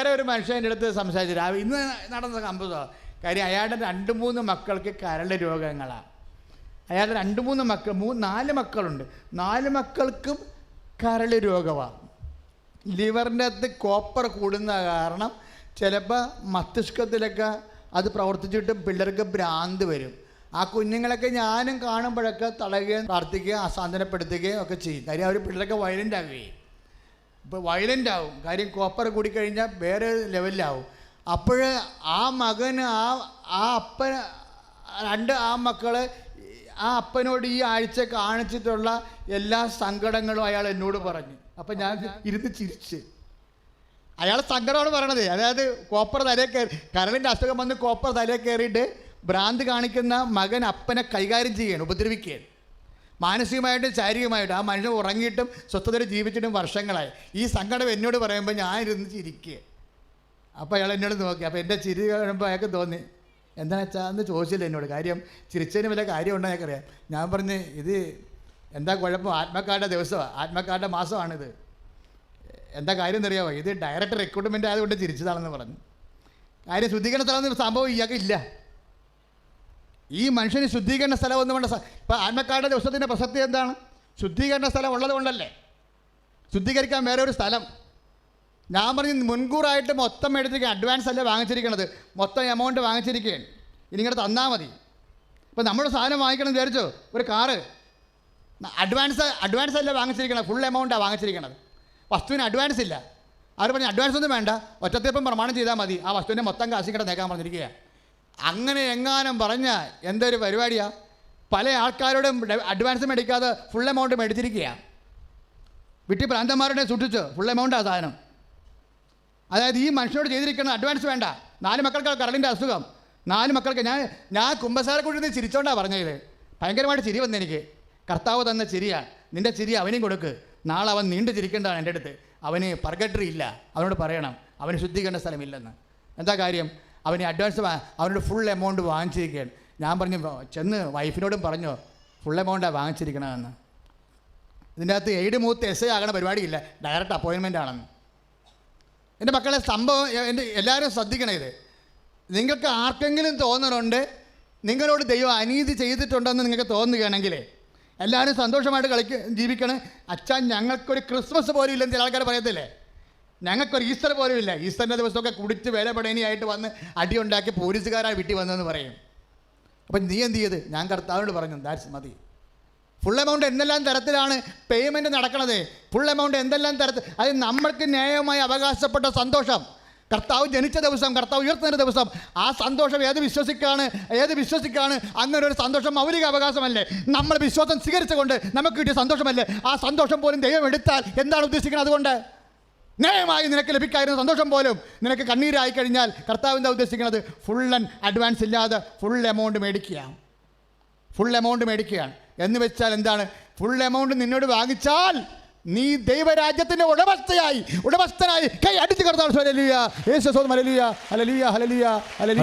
വേറെ ഒരു മനുഷ്യൻ എന്റെ അടുത്ത് സംസാരിച്ചു രാവിലെ ഇന്ന് നടന്ന സംഭവം കാര്യം അയാളുടെ രണ്ട് മൂന്ന് മക്കൾക്ക് കരൾ രോഗങ്ങളാണ് അയാളുടെ രണ്ട് മൂന്ന് മക്കൾ മൂന്ന് നാല് മക്കളുണ്ട്. നാല് മക്കൾക്കും കരൾ രോഗമാണ് ലിവറിന്റെ അകത്ത് കോപ്പർ കൂടുന്ന കാരണം ചിലപ്പോൾ മസ്തിഷ്കത്തിലൊക്കെ അത് പ്രവർത്തിച്ചിട്ട് പിള്ളേർക്ക് ഭ്രാന്ത് വരും. ആ കുഞ്ഞുങ്ങളൊക്കെ ഞാനും കാണുമ്പോഴൊക്കെ തളയുകയും പ്രാർത്ഥിക്കുകയും അസാന്തനപ്പെടുത്തുകയും ഒക്കെ ചെയ്യും. കാര്യം അവർ പിള്ളേരൊക്കെ വയലന്റ് ആവുകയും ഇപ്പോൾ വയലന്റ് ആവും. കാര്യം കോപ്പർ കൂടിക്കഴിഞ്ഞാൽ വേറെ ലെവലിലാവും അപ്പോൾ ആ മകന് ആ ആ അപ്പൻ രണ്ട് ആ മക്കളെ ആ അപ്പനോട് ഈ ആഴ്ച കാണിച്ചിട്ടുള്ള എല്ലാ സങ്കടങ്ങളും അയാൾ എന്നോട് പറഞ്ഞു. അപ്പം ഞാൻ ഇരുന്ന് ചിരിച്ച്. അയാൾ സങ്കടമാണ് പറയണത്. അതായത് കോപ്പർ തലേ കയറി കരളിന്റെ അസുഖം വന്ന് കോപ്പർ തലേ കയറിയിട്ട് ഭ്രാന്ത് കാണിക്കുന്ന മകൻ അപ്പനെ കൈകാര്യം ചെയ്യുകയാണ് ഉപദ്രവിക്കുകയാണ്. മാനസികമായിട്ടും ശാരീരികമായിട്ടും ആ മനുഷ്യൻ ഉറങ്ങിയിട്ടും സ്വസ്ഥതയിൽ ജീവിച്ചിട്ടും വർഷങ്ങളായി. ഈ സങ്കടം എന്നോട് പറയുമ്പോൾ ഞാൻ ഇരുന്ന് ചിരിക്കുക. അപ്പോൾ അയാൾ എന്നോട് നോക്കി. അപ്പോൾ എന്റെ ചിരി കാണുമ്പോൾ അയാൾക്ക് തോന്നി എന്താണെന്ന് വെച്ചാൽ അന്ന് ചോദിച്ചില്ല എന്നോട്. കാര്യം ചിരിച്ചതിന് വല്ല കാര്യമുണ്ടോ എനിക്കറിയാം ഞാൻ പറഞ്ഞ് ഇത് എന്താ കുഴപ്പം? ആത്മക്കാരുടെ ദിവസമാണ് ആത്മക്കാരുടെ മാസമാണിത്. എന്താ കാര്യം എന്നറിയാമോ ഇത് ഡയറക്റ്റ് റിക്രൂട്ട്മെന്റ് ആയതുകൊണ്ട് ചിരിച്ചതാണെന്ന് പറഞ്ഞു. കാര്യം ശുദ്ധീകരണ സംഭവം ഇയാൾക്ക് ഇല്ല. ഈ മനുഷ്യന് ശുദ്ധീകരണ സ്ഥലം ഒന്നും വേണ്ട ഇപ്പം ആത്മക്കാരുടെ ദിവസത്തിന്റെ പ്രസക്തി എന്താണ്? ശുദ്ധീകരണ സ്ഥലം ഉള്ളത് കൊണ്ടല്ലേ? ശുദ്ധീകരിക്കാൻ വേറെ ഒരു സ്ഥലം. ഞാൻ പറഞ്ഞ് മുൻകൂറായിട്ട് മൊത്തം എടുത്തിരിക്കുക അഡ്വാൻസ് അല്ലേ വാങ്ങിച്ചിരിക്കണത്. മൊത്തം എമൗണ്ട് വാങ്ങിച്ചിരിക്കുകയാണ്. ഇനി ഇങ്ങോട്ട് തന്നാൽ മതി. ഇപ്പം നമ്മുടെ സാധനം വാങ്ങിക്കണം വിചാരിച്ചോ? ഒരു കാറ്. അഡ്വാൻസ് അഡ്വാൻസ് അല്ലേ വാങ്ങിച്ചിരിക്കണത്. ഫുൾ എമൗണ്ടാണ് വാങ്ങിച്ചിരിക്കണത്. വസ്തുവിന് അഡ്വാൻസ് ഇല്ല. അവർ പറഞ്ഞു അഡ്വാൻസ് ഒന്നും വേണ്ട. ഒറ്റത്തിപ്പം പ്രമാണം ചെയ്താൽ മതി. ആ വസ്തുവിന്റെ മൊത്തം കാശിക്കട നേക്കാൻ പറഞ്ഞിരിക്കുക അങ്ങനെ എങ്ങാനും പറഞ്ഞ എന്തൊരു പരിപാടിയാണ് പല ആൾക്കാരോടും അഡ്വാൻസ് മേടിക്കാതെ ഫുൾ എമൗണ്ട് മേടിച്ചിരിക്കുകയാണ് വിട്ടി പ്രാന്തന്മാരുടെ സൂക്ഷിച്ച് ഫുൾ എമൗണ്ടാണ് സാധനം. അതായത് ഈ മനുഷ്യനോട് ചെയ്തിരിക്കുന്ന അഡ്വാൻസ് വേണ്ട. നാല് മക്കൾക്ക് കരളിന്റെ അസുഖം. നാല് മക്കൾക്ക് ഞാൻ ഞാൻ കുമ്പസാരക്കുഴി നിന്ന് ചിരിച്ചോണ്ടാണ് പറഞ്ഞത് ഭയങ്കരമായിട്ട് ചിരി വന്നു എനിക്ക്. കർത്താവ് തന്ന ചിരിയാണ് നിന്റെ ചിരി അവനും കൊടുക്ക്. നാളെ അവൻ നീണ്ടു ചിരിക്കേണ്ടതാണ് എന്റെ അടുത്ത്. അവന് പർഗട്ടറി ഇല്ല അവനോട് പറയണം. അവന് ശുദ്ധീകരണ സ്ഥലമില്ലെന്ന്. എന്താ കാര്യം? അവന് അഡ്വാൻസ് അവനോട് ഫുൾ എമൗണ്ട് വാങ്ങിച്ചിരിക്കുകയാണ്. ഞാൻ പറഞ്ഞു ചെന്ന് വൈഫിനോടും പറഞ്ഞു ഫുൾ എമൗണ്ടാണ് വാങ്ങിച്ചിരിക്കണമെന്ന് ഇതിന്റെ അകത്ത് എയ്ഡ് മൂത്ത് എസ് ഐ ആകണ പരിപാടിയില്ല. ഡയറക്റ്റ് അപ്പോയിൻമെന്റ് ആണെന്ന്. എന്റെ മക്കളെ സംഭവം എന്റെ എല്ലാവരും ശ്രദ്ധിക്കണേ ഇത്. നിങ്ങൾക്ക് ആർക്കെങ്കിലും തോന്നുന്നുണ്ട് നിങ്ങളോട് ദൈവം അനീതി ചെയ്തിട്ടുണ്ടെന്ന് നിങ്ങൾക്ക് തോന്നുകയാണെങ്കിൽ എല്ലാവരും സന്തോഷമായിട്ട് കളിക്ക ജീവിക്കണം. അച്ഛാ ഞങ്ങൾക്കൊരു ക്രിസ്മസ് പോലും ഇല്ലെന്ന് ചില ആൾക്കാർ പറയത്തില്ലേ? ഞങ്ങൾക്കൊരു ഈസ്റ്റർ പോലും ഇല്ല. ഈസ്റ്ററിന്റെ ദിവസമൊക്കെ കുടിച്ച് വേലപടേനിയായിട്ട് വന്ന് അടിയുണ്ടാക്കി പോലീസുകാരായി വിട്ടി വന്നതെന്ന് പറയും. അപ്പം നീ എന്ത് ചെയ്ത്? ഞാൻ കർത്താവിനോട് പറഞ്ഞു ദാറ്റ്സ് മതി. ഫുൾ എമൗണ്ട് എന്തെല്ലാം തരത്തിലാണ് പേയ്മെന്റ് നടക്കണത്? ഫുൾ എമൗണ്ട് എന്തെല്ലാം തരത്തിൽ അത് നമ്മൾക്ക് ന്യായമായി അവകാശപ്പെട്ട സന്തോഷം. കർത്താവ് ജനിച്ച ദിവസം കർത്താവ് ഉയർത്തുന്ന ദിവസം ആ സന്തോഷം ഏത് വിശ്വസിക്കാണ്? ഏത് വിശ്വസിക്കാണ്? അങ്ങനെ ഒരു സന്തോഷം മൗലിക അവകാശമല്ലേ? നമ്മൾ വിശ്വാസം സ്വീകരിച്ചുകൊണ്ട് നമുക്ക് കിട്ടിയ സന്തോഷമല്ലേ? ആ സന്തോഷം പോലും ദൈവം എടുത്താൽ എന്താണ് ഉദ്ദേശിക്കുന്നത് അതുകൊണ്ട്? ന്യായമായി നിനക്ക് ലഭിക്കായിരുന്ന സന്തോഷം പോലും നിനക്ക് കണ്ണീരായി കഴിഞ്ഞാൽ കർത്താവിന്റെ ഉദ്ദേശിക്കുന്നത്? ഫുൾ ആൻഡ് അഡ്വാൻസ് ഇല്ലാതെ ഫുൾ എമൗണ്ട് മേടിക്കുക ഫുൾ എമൗണ്ട് മേടിക്കുകയാണ്. എന്ന് വെച്ചാൽ എന്താണ്? ഫുൾ എമൗണ്ട് നിന്നോട് വാങ്ങിച്ചാൽ നീ ദൈവരാജ്യത്തിന്റെ ഉടമസ്ഥയായി ഉടമസ്ഥനായി കൈ അടിച്ചു കിടന്നാൽ ഹലലിയ ഹലലിയ ഹലലിയ ഹലലിയ